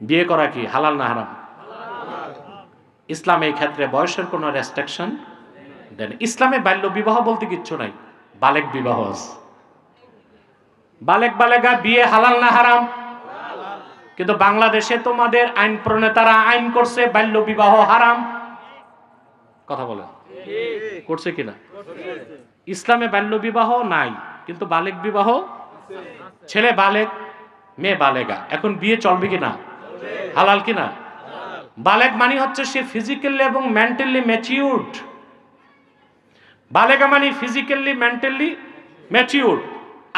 বিয়ে করা কি হালাল না হারাম? ইসলাম এই ক্ষেত্রে বয়সের কোনো রেস্ট্রিকশন দেন ইসলামে বাল্য বিবাহ বলতে কিচ্ছু নাই। বালেক বিবাহ। বালেক বালেগা বিয়ে হালাল না হারাম? কিন্তু বাংলাদেশে তোমাদের আইন প্রণেতারা আইন করছে বাল্য বিবাহ হারাম। কথা বলেন। করছে কিনা? ইসলামে বাল্য বিবাহ নাই, কিন্তু বালেক বিবাহ ছেলে বালেক, মেয়ে বালেগা এখন বিয়ে চলবে কিনা? হালাল কিনা? বালেক মানে হচ্ছে সে ফিজিক্যালি এবং মেন্টালি ম্যাচিউরড বালেগা মানে ফিজিক্যালি মেন্টালি ম্যাচিউরড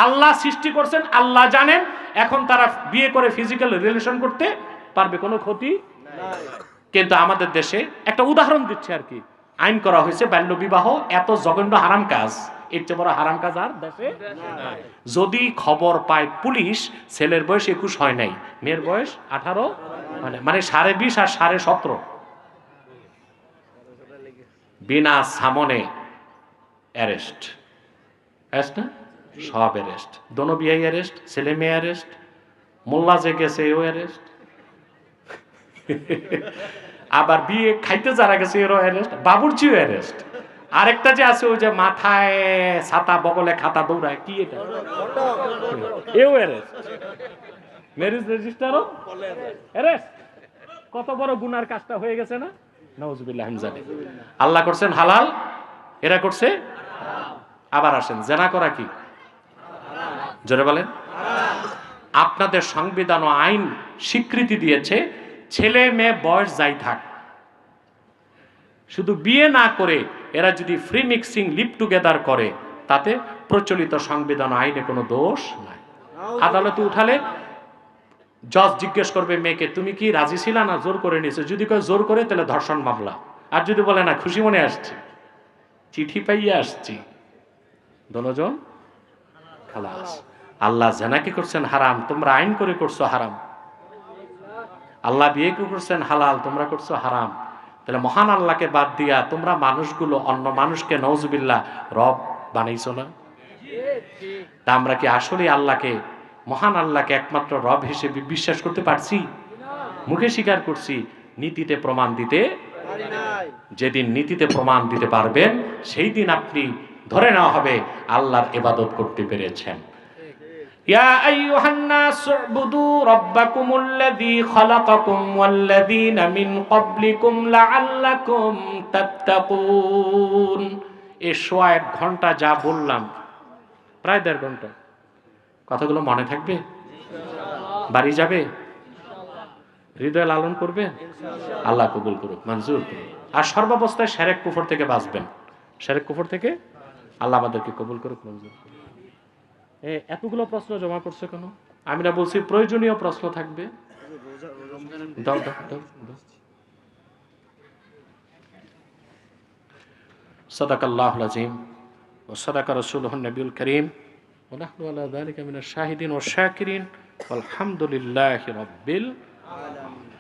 আল্লাহ সৃষ্টি করছেন, আল্লাহ জানেন, এখন তারা বিয়ে করে ফিজিক্যাল রিলেশন করতে পারবে, কোনো ক্ষতি কিন্তু আমাদের দেশে একটা উদাহরণ দিচ্ছে আর কি। আইন করা হয়েছে, বাল্য বিবাহ এত জঘন্য হারাম কাজ। এর চেয়ে বড় হারাম কাজ আর দেশে? যদি খবর পায় পুলিশ, ছেলের বয়স একুশ হয় নাই। মেয়ের বয়স আঠারো মানে মানে সাড়ে বিশ আর সাড়ে সতেরো। বিনা সামনে অ্যারেস্ট। অ্যারেস্ট না? সব অ্যারেস্ট। দোনো বিয়াই অ্যারেস্ট, ছেলে মেয়ে অ্যারেস্ট, মোল্লা যে গেছে এও অ্যারেস্ট। আবার বিয়ে খাইতে যারা গেছে এরও অ্যারেস্ট, বাবুরচিও অ্যারেস্ট। আরেকটা যে আছে ওই যে মাথায় ছাতা বগলে খাতা দৌড়ায় কি এটা? এও অ্যারেস্ট। ম্যারেজ রেজিস্টারও অ্যারেস্ট কত বড় গুনার কাজটা হয়ে গেছে না? নওয়াজুবিল্লাহ জানি। আল্লাহ করছেন হালাল এরা করছে আবার আসেন। জেনা করা কি? জোরে বলেন। আপনাদের সংবিধান ও আইন স্বীকৃতি দিয়েছে ছেলে মেয়ে বয়স যাই থাক। শুধু বিয়ে না করে এরা যদি ফ্রি মিক্সিং লিপ টুগেদার করে, তাতে প্রচলিত সংবিধান আইনে কোনো দোষ নাই। আদালতে উঠালে জজ জিজ্ঞেস করবে, মেয়েকে তুমি কি রাজি ছিলা না? জোর করে নিয়েছো? যদি কেউ জোর করে, তাহলে ধর্ষণ মামলা। আর যদি বলে, না, খুশি মনে আসছি। চিঠি পাইয়ে আসছি। দনোজন খালাস। আল্লাহ জেনাকে করছেন? হারাম। তোমরা আইন করে করছ হারাম। আল্লাহ বিয়ে করে করছেন? হালাল। তোমরা করছ হারাম। তাহলে মহান আল্লাহকে বাদ দিয়া তোমরা মানুষগুলো অন্য মানুষকে নওজুবিল্লাহ রব বানাইছো না? তা আমরা কি আসলে আল্লাহকে, মহান আল্লাহকে একমাত্র রব হিসেবে বিশ্বাস করতে পারছি? মুখে স্বীকার করছি, নীতিতে প্রমাণ দিতে যেদিন নীতিতে প্রমাণ দিতে পারবেন, সেই দিন আপনি ধরে নেওয়া হবে, আল্লাহর এবাদত করতে পেরেছেন। يا أيها الناس اعبدوا ربكم الذي خلقكم والذين من قبلكم لعلكم تتقون এ সোয়া এক ঘন্টা যা বললাম প্রায় দেড় ঘন্টা কথাগুলো মনে থাকবে বাড়ি যাবে হৃদয় লালন করবে আল্লাহ কবুল করুক মঞ্জুর করুক আর সর্বাবস্থায় সেরেক কুফর থেকে বাঁচবেন সেরেক কুফর থেকে আল্লাহ আমাদেরকে কবুল করুক মঞ্জুর করুক এ এতগুলো প্রশ্ন জমা করছে কেন আমি না বলছি প্রয়োজনীয় প্রশ্ন থাকবে দাও দাও দাও দাও صدق الله العظيم وصدق رسوله النبي الكريم ونحن على ذلك من الشاهدين والشاكرين والحمد لله رب العالمين